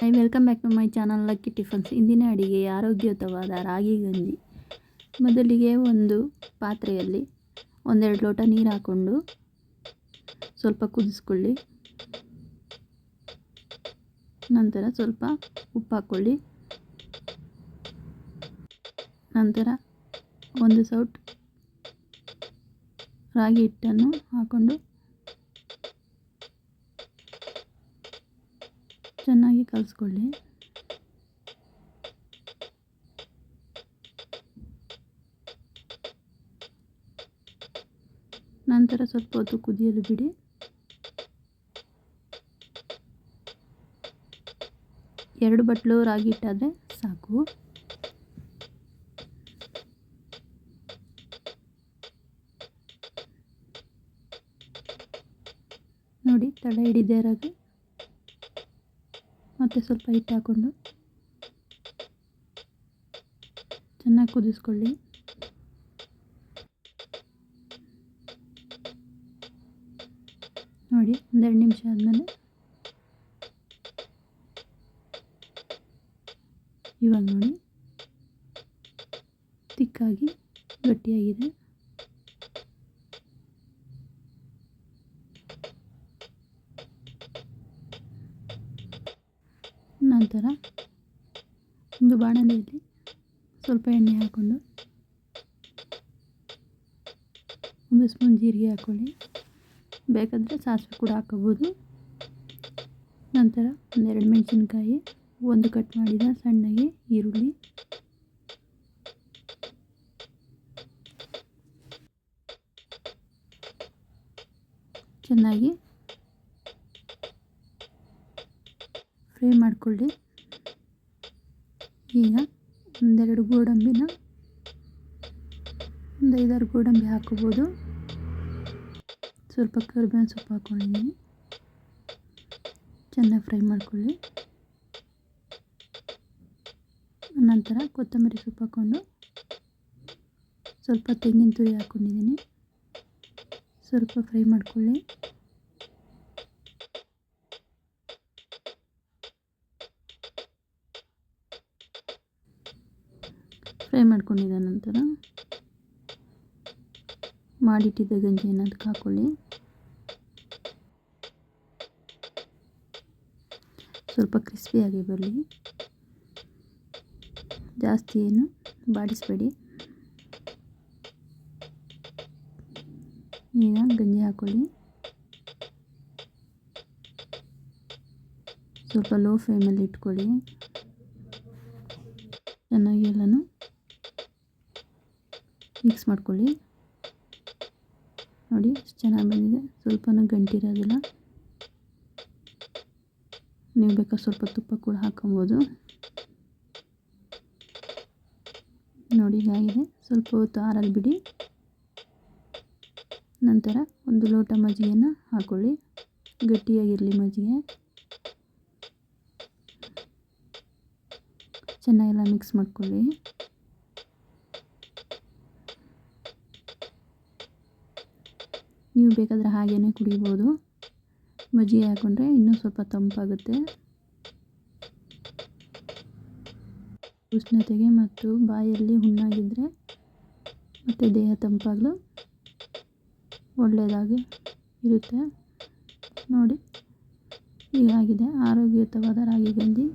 I welcome back to my channel lucky tiffins ಇಂದಿನ ಅಡಿಗೆ ಆರೋಗ್ಯಯುತವಾದ ರಾಗಿ ಗಂಜಿ. ಮೊದಲಿಗೆ ಒಂದು ಪಾತ್ರೆಯಲ್ಲಿ ಒಂದೆರಡು ಲೋಟ ನೀರು ಹಾಕ್ಕೊಂಡು ಸ್ವಲ್ಪ ಕುದಿಸ್ಕೊಳ್ಳಿ. ನಂತರ ಸ್ವಲ್ಪ ಉಪ್ಪು ಹಾಕ್ಕೊಳ್ಳಿ ನಂತರ ಒಂದು ಸೌಟ್ ರಾಗಿ ಹಿಟ್ಟನ್ನು ಹಾಕ್ಕೊಂಡು ಕಲಿಸ್ಕೊಳ್ಳಿ. ನಂತರ ಸ್ವಲ್ಪ ಹೊತ್ತು ಕುದಿಯಲು ಬಿಡಿ. ಎರಡು ಬಟ್ಲು ರಾಗಿ ಇಟ್ಟಾದರೆ ಸಾಕು. ನೋಡಿ ತಡೆ ಹಿಡಿದೇ ರಾಗಿ ಮತ್ತು ಸ್ವಲ್ಪ ಹಿಟ್ಟು ಹಾಕ್ಕೊಂಡು ಚೆನ್ನಾಗಿ ಕುದಿಸ್ಕೊಳ್ಳಿ. ನೋಡಿ ಒಂದೆರಡು ನಿಮಿಷ ಆದಮೇಲೆ ಇವಾಗ ನೋಡಿ ತಿಕ್ಕಾಗಿ ಗಟ್ಟಿಯಾಗಿದೆ. ನಂತರ ಒಂದು ಬಾಣಲೆಯಲ್ಲಿ ಸ್ವಲ್ಪ ಎಣ್ಣೆ ಹಾಕ್ಕೊಂಡು, ಒಂದು ಸ್ಪೂನ್ ಜೀರಿಗೆ ಹಾಕ್ಕೊಳ್ಳಿ. ಬೇಕಾದರೆ ಸಾಸಿವೆ ಕೂಡ ಹಾಕೋಬೋದು ನಂತರ ಒಂದೆರಡು ಮೆಣಸಿನ್ಕಾಯಿ, ಒಂದು ಕಟ್ ಮಾಡಿದ ಸಣ್ಣಗೆ ಈರುಳ್ಳಿ. ಚೆನ್ನಾಗಿ ಫ್ರೈ ಮಾಡಿಕೊಳ್ಳಿ. ಈಗ ಒಂದೆರಡು ಗೋಡಂಬಿನ ಒಂದು ಐದಾರು ಗೋಡಂಬಿ ಹಾಕೋಬೋದು. ಸ್ವಲ್ಪ ಕರಿಬೇವಿನ ಸೊಪ್ಪು ಹಾಕ್ಕೊಂಡಿದ್ದೀನಿ. ಚೆನ್ನಾಗಿ ಫ್ರೈ ಮಾಡಿಕೊಳ್ಳಿ. ನಂತರ ಕೊತ್ತಂಬರಿ ಸೊಪ್ಪು ಹಾಕ್ಕೊಂಡು ಸ್ವಲ್ಪ ತೆಂಗಿನ ತುರಿ ಹಾಕ್ಕೊಂಡಿದ್ದೀನಿ. ಸ್ವಲ್ಪ ಫ್ರೈ ಮಾಡ್ಕೊಳ್ಳಿ. ಫ್ರೈ ಮಾಡ್ಕೊಂಡಿದ್ದ ನಂತರ. ಮಾಡಿಟ್ಟಿದ್ದ ಗಂಜಿಯನ್ನು ಅದಕ್ಕೆ ಹಾಕ್ಕೊಳ್ಳಿ ಸ್ವಲ್ಪ ಕ್ರಿಸ್ಪಿಯಾಗಿ ಬರಲಿ. ಜಾಸ್ತಿ ಏನು ಬಾಡಿಸಬೇಡಿ. ಈಗ ಗಂಜಿ ಹಾಕ್ಕೊಳ್ಳಿ ಸ್ವಲ್ಪ ಲೋ ಫ್ಲೇಮಲ್ಲಿ ಇಟ್ಕೊಳ್ಳಿ. ಚೆನ್ನಾಗಿ ಎಲ್ಲನೂ ಮಿಕ್ಸ್ ಮಾಡ್ಕೊಳ್ಳಿ. ನೋಡಿ ಚೆನ್ನಾಗಿ ಬಂದಿದೆ. ಸ್ವಲ್ಪನೂ ಗಂಟಿರೋದಿಲ್ಲ. ನೀವು ಬೇಕಾದ್ರೆ ಸ್ವಲ್ಪ ತುಪ್ಪ ಕೂಡ ಹಾಕೊಬೋದು ನೋಡಿ ಆಗಿದೆ ಸ್ವಲ್ಪ ಹೊತ್ತು ಆರಲ್ಲಿ ಬಿಡಿ. ನಂತರ ಒಂದು ಲೋಟ ಮಜ್ಜಿಗೆಯನ್ನು ಹಾಕ್ಕೊಳ್ಳಿ ಗಟ್ಟಿಯಾಗಿರಲಿ ಮಜ್ಜಿಗೆ. ಚೆನ್ನಾಗೆಲ್ಲ ಮಿಕ್ಸ್ ಮಾಡ್ಕೊಳ್ಳಿ. ನೀವು ಬೇಕಾದರೆ ಹಾಗೇ ಕುಡಿಬೋದು. ಮಜ್ಜಿಗೆ ಹಾಕ್ಕೊಂಡ್ರೆ ಇನ್ನೂ ಸ್ವಲ್ಪ ತಂಪಾಗುತ್ತೆ. ಉಷ್ಣತೆಗೆ ಮತ್ತು ಬಾಯಲ್ಲಿ ಹುಣ್ಣಾಗಿದ್ದರೆ ಮತ್ತು ದೇಹ ತಂಪಾಗಲು ಒಳ್ಳೆಯದಾಗಿ ಇರುತ್ತೆ. ನೋಡಿ, ಹೀಗಾಗಿದೆ. ಆರೋಗ್ಯಯುತವಾದ ರಾಗಿ ಗಂಜಿ.